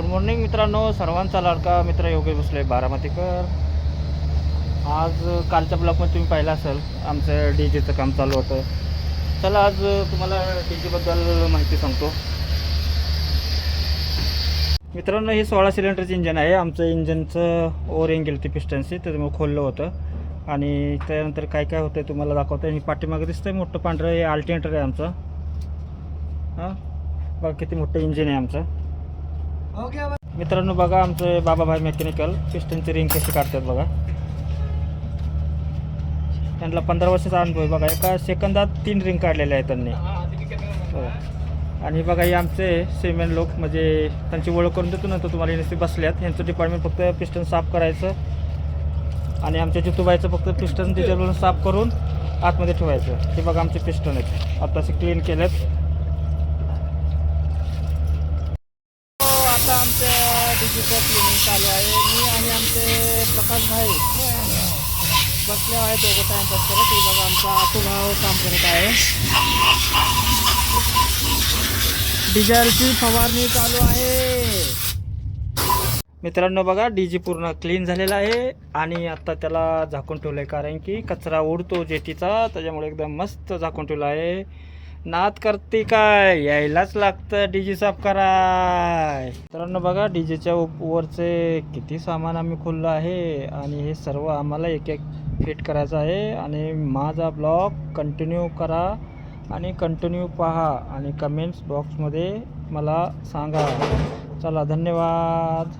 Good morning मित्रांनो. सर्वांचा लाडका मित्र योगेश बसले बारामतीकर. आज कालच्या ब्लॉकमध्ये तुम्ही पाहिलं असेल आमचं डी जेचं काम चालू होतं. चला आज तुम्हाला डी जेबद्दल माहिती सांगतो. मित्रांनो हे सोळा सिलेंडरचं इंजन आहे. आमचं इंजनचं ओरिंग गेलं ते पिस्टनशी त्याच्यामुळे खोललं होतं. आणि त्यानंतर काय काय होतं तुम्हाला दाखवतं आणि पाठीमागं दिसतंय मोठं पांढरं हे अल्टरनेटर आहे आमचं. हां? बघा किती मोठं इंजिन आहे आमचं. मित्रांनो बघा आमचे बाबाभाई मेकॅनिकल पिस्टनची रिंग कशी काढतात बघा. त्यांना पंधरा वर्षाचा अनुभव आहे बघा. एका सेकंदात तीन रिंग काढलेल्या आहेत त्यांनी. हो. आणि बघा हे आमचे सेमेन लोक म्हणजे त्यांची ओळख करून देतो नंतर तुम्हाला नुसते बसल्यात. यांचं डिपार्टमेंट फक्त पिस्टन साफ करायचं आणि आमच्या जितूबाईचं फक्त पिस्टन त्याच्यावरून साफ करून आतमध्ये ठेवायचं. हे बघा आमचे पिस्टन आहेत. आताचे क्लीन केलेत हो, आता आमचं डिजिटल क्लिनिंग चालू आहे. मी आणि आमचे प्रकाश भाई बसले आहे दोघं टाइमपास करत. हे बघा आमचा आतू काम करत आहे. डिझेलची फवारणी चालू आहे. मित्रांनो बघा डीजी पूर्ण क्लीन झालेला आहे आणि आता त्याला झाकून ठेवलं आहे कारण की कचरा उडतो जेटीचा त्याच्यामुळे एकदम मस्त झाकून ठेवलं आहे. नाद करते काय? यायलाच लागतं डीजे साफ कराय. मित्रांनो बघा डीजेच्या वरचे किती सामान आम्ही खोललं आहे आणि हे सर्व आम्हाला एक एक फिट करायचं आहे आणि माझा ब्लॉग कंटिन्यू करा आणि कंटिन्यू पहा आणि कमेंट्स बॉक्समध्ये मला सांगा. चला धन्यवाद.